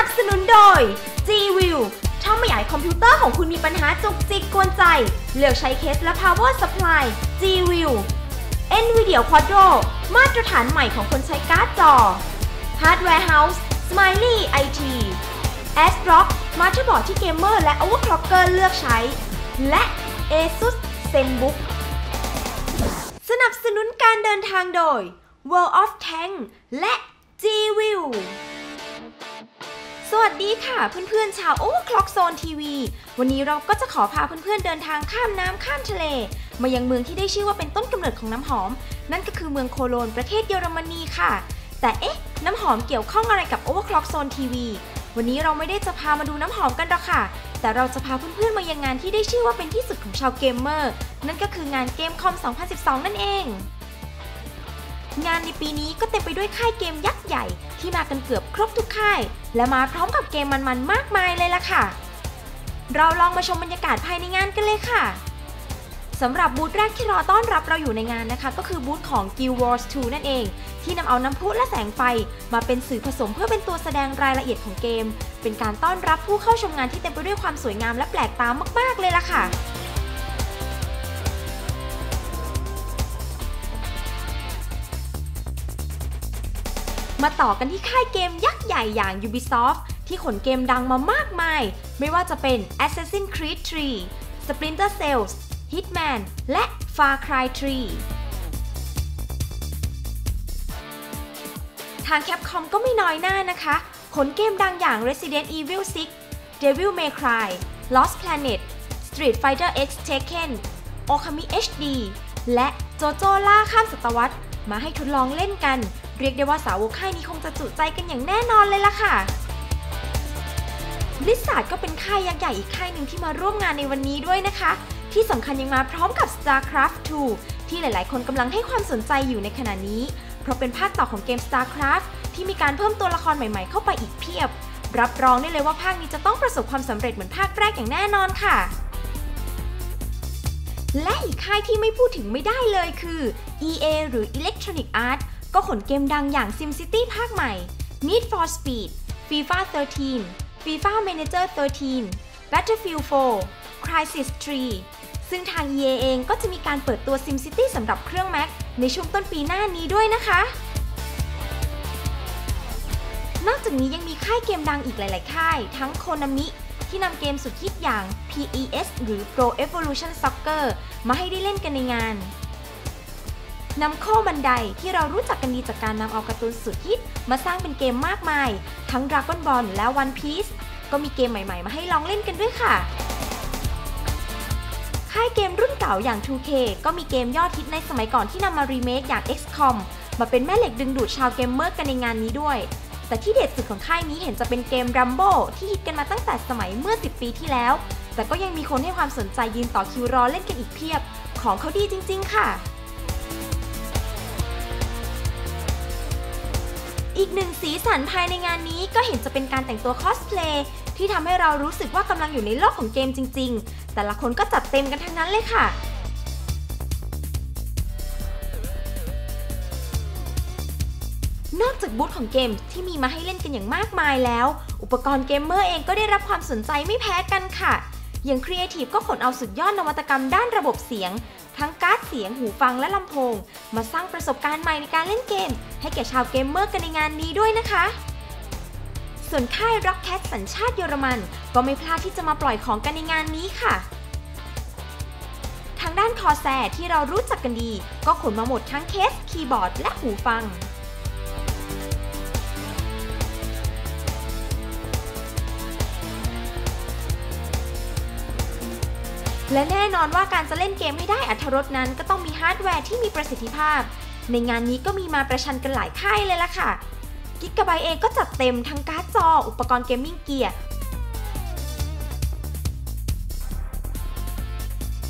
นับสนุนโดย G-View ถ้าไม่อยากให้คอมพิวเตอร์ของคุณมีปัญหาจุกจิกกวนใจ เลือกใช้เคสและ power supply G-View NVIDIA Quadro มาตรฐานใหม่ของคนใช้การ์ดจอ Hardware House Smiley IT ASRock มาตรบอร์ดที่เกมเมอร์และ overclocker เลือกใช้ และ ASUS ZenBook สนับสนุนการเดินทางโดย World of Tank และ G-View วัสดีค่ะเพื่อนๆชาว Overclock Zone TV วันนี้เราก็จะขอพาเพื่อนๆเดินทางข้ามน้ำข้ามทะเล มายังเมืองที่ได้ชื่อว่าเป็นต้นกำเนิดของน้ำหอม นั่นก็คือเมืองโคโลนประเทศเยอรมนีค่ะ แต่เอ๊ะ น้ำหอมเกี่ยวข้องอะไรกับ Overclock Zone TV วันนี้เราไม่ได้จะพามาดูน้ำหอมกันหรอกค่ะ แต่เราจะพาเพื่อนๆมายังงานที่ได้ชื่อว่าเป็นที่สุดของชาวเกมเมอร์นั่นก็คืองานเกมคอม 2012 นั่นเอง งานในปีนี้ก็เต็มไปด้วยค่ายเกมยักษ์ใหญ่ที่มากันเกือบครบทุกค่าย และมาพร้อมกับเกมมันๆมากมายเลยล่ะค่ะ เราลองมาชมบรรยากาศภายในงานกันเลยค่ะสำหรับบูธแรกที่รอต้อนรับเราอยู่ในงานนะคะ ก็คือบูธของ Guild Wars 2 นั่นเอง ที่นำเอาน้ำพุและแสงไฟ มาเป็นสื่อผสมเพื่อเป็นตัวแสดงรายละเอียดของเกม เป็นการต้อนรับผู้เข้าชมงานที่เต็มไปด้วยความสวยงามและแปลกตามาก ๆ เลยล่ะค่ะ มาต่อกันที่ค่ายเกมยักษ์ใหญ่อย่าง Ubisoft ที่ขนเกมดังมามากมาย ไม่ว่าจะเป็น Assassin's Creed 3 Splinter Cells Hitman และ Far Cry 3 ทาง Capcom ก็ไม่น้อยหน้านะคะ ขนเกมดังอย่าง Resident Evil 6 Devil May Cry Lost Planet Street Fighter X Tekken Okami HD และ JoJo ล่าข้ามศตวรรษมาให้ทดลองเล่นกัน เรียกได้ว่าสาวกค่ายนี้คงจะจุใจกันอย่างแน่นอนเลยล่ะค่ะ Blizzard ก็เป็นค่ายยักษ์ใหญ่อีกค่ายหนึ่งที่มาร่วมงานในวันนี้ด้วยนะคะ ที่สำคัญยังมาพร้อมกับ StarCraft 2 ที่หลายๆ คนกำลังให้ความสนใจอยู่ในขณะนี้ เพราะเป็นภาคต่อของเกม StarCraft ที่มีการเพิ่มตัวละครใหม่ๆ เข้าไปอีกเพียบ รับรองได้เลยว่าภาคนี้จะต้องประสบความสำเร็จเหมือนภาคแรกอย่างแน่นอนค่ะ และอีกค่ายที่ไม่พูดถึงไม่ได้เลยคือ EA หรือ Electronic Arts ก็ขนเกมดังอย่าง SimCity ภาคใหม่ Need for Speed FIFA 13 FIFA Manager 13 Battlefield 4 Crysis 3 ซึ่งทาง EA เองก็จะมีการเปิดตัว SimCity สำหรับเครื่อง Mac ในช่วงต้นปีหน้านี้ด้วยนะคะ นอกจากนี้ยังมีค่ายเกมดังอีกหลาย ๆ ค่าย ทั้ง Konami ที่นำเกมสุดฮิตอย่าง PES หรือ Pro Evolution Soccer มาให้ได้เล่นกันในงาน นำโค้บันไดที่เรารู้จักกันดีจากการนำเอาการ์ตูนสุดฮิตมาสร้างเป็นเกมมากมาย ทั้ง Dragon Ball และ One Piece ก็มีเกมใหม่ๆ มาให้ลองเล่นกันด้วยค่ะ ค่ายเกมรุ่นเก่าอย่าง 2K ก็มีเกมยอดฮิตในสมัยก่อนที่นำมารีเมคอย่าง XCOM มาเป็นแม่เหล็กดึงดูดชาวเกมเมอร์กันในงานนี้ด้วย แต่ที่เด็ดสุดของค่ายนี้เห็นจะเป็นเกม Rumble ที่ฮิตกันมาตั้งแต่สมัยเมื่อ 10 ปีที่แล้ว แต่ก็ยังมีคนให้ความสนใจยืนต่อคิวรอเล่นกันอีกเพียบ ของเขาดีจริง ๆ ค่ะ อีกหนึ่งสีสันภายในงานนี้ก็เห็นจะเป็นการแต่งตัวคอสเพลย์ที่ทำให้เรารู้สึกว่ากำลังอยู่ในโลกของเกมจริง ๆ แต่ละคนก็จัดเต็มกันทั้งนั้นเลยค่ะนอกจากบูธของเกมที่มีมาให้เล่นกันอย่างมากมายแล้ว อุปกรณ์เกมเมอร์เองก็ได้รับความสนใจไม่แพ้กันค่ะ อย่าง Creative ก็ขนเอาสุดยอดนวัตกรรมด้านระบบเสียง ทั้งการ์ดเสียงหูฟังและลำโพง มาสร้างประสบการณ์ใหม่ในการเล่นเกม ให้แก่ชาวเกมเมอร์กันในงานนี้ด้วยนะคะ ส่วนค่าย Rockcat สัญชาติเยอรมัน ก็ไม่พลาดที่จะมาปล่อยของกันในงานนี้ค่ะทางด้านคอแซที่เรารู้จักกันดี ก็ขนมาหมดทั้งเคส คีย์บอร์ด และหูฟัง และแน่นอนว่าการจะเล่นเกมให้ได้อัธรสนั้น ก็ต้องมีฮาร์ดแวร์ที่มีประสิทธิภาพ ในงานนี้ก็มีมาประชันกันหลายค่ายเลยล่ะค่ะกิกะไบเองก็จัดเต็มทั้งการ์ดจอ อุปกรณ์เกมมิ่งเกียร์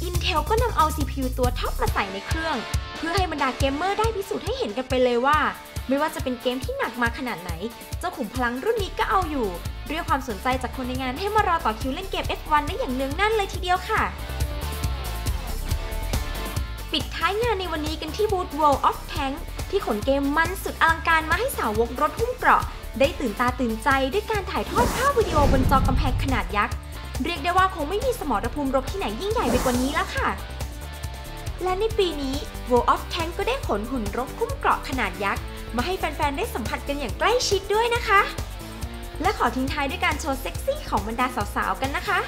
Intel ก็นำเอา CPU ตัวท็อปมาใส่ในเครื่อง เพื่อให้บรรดาเกมเมอร์ได้พิสูจน์ให้เห็นกันไปเลยว่า ไม่ว่าจะเป็นเกมที่หนักมาขนาดไหน เจ้าขุมพลังรุ่นนี้ก็เอาอยู่ เรียกความสนใจจากคนในงานให้มารอต่อคิวเล่นเกม F1 ได้อย่างเนืองแน่นเลยทีเดียวค่ะ ปิดท้ายงานในวันนี้กันที่บูธ World of Tank ที่ขนเกมมันสุดอลังการมาให้สาวกรถหุ้มเกราะ ได้ตื่นตาตื่นใจด้วยการถ่ายทอดภาพวิดีโอบนจอกำแพงขนาดยักษ์เรียกได้ว่าคงไม่มีสมรภูมิรบที่ไหนยิ่งใหญ่ไปกว่านี้แล้วค่ะ และในปีนี้ World of Tank ก็ได้ขนหุ่นรบคุ้มเกราะขนาดยักษ์ มาให้แฟนๆ ได้สัมผัสกันอย่างใกล้ชิดด้วยนะคะ และขอทิ้งท้ายด้วยการโชว์เซ็กซี่ของบรรดาสาวๆ กันนะคะ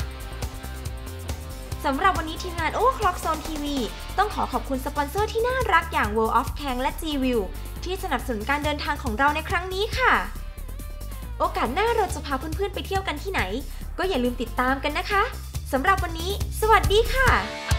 สำหรับวันนี้ทีมงาน Overclock Zone TV ต้องขอขอบคุณสปอนเซอร์ที่น่ารักอย่าง World of Tank และ G-View ที่สนับสนุนการเดินทางของเราในครั้งนี้ค่ะ โอกาสหน้าเราจะพาเพื่อนๆ ไปเที่ยวกันที่ไหน ก็อย่าลืมติดตามกันนะคะ สำหรับวันนี้ สวัสดีค่ะ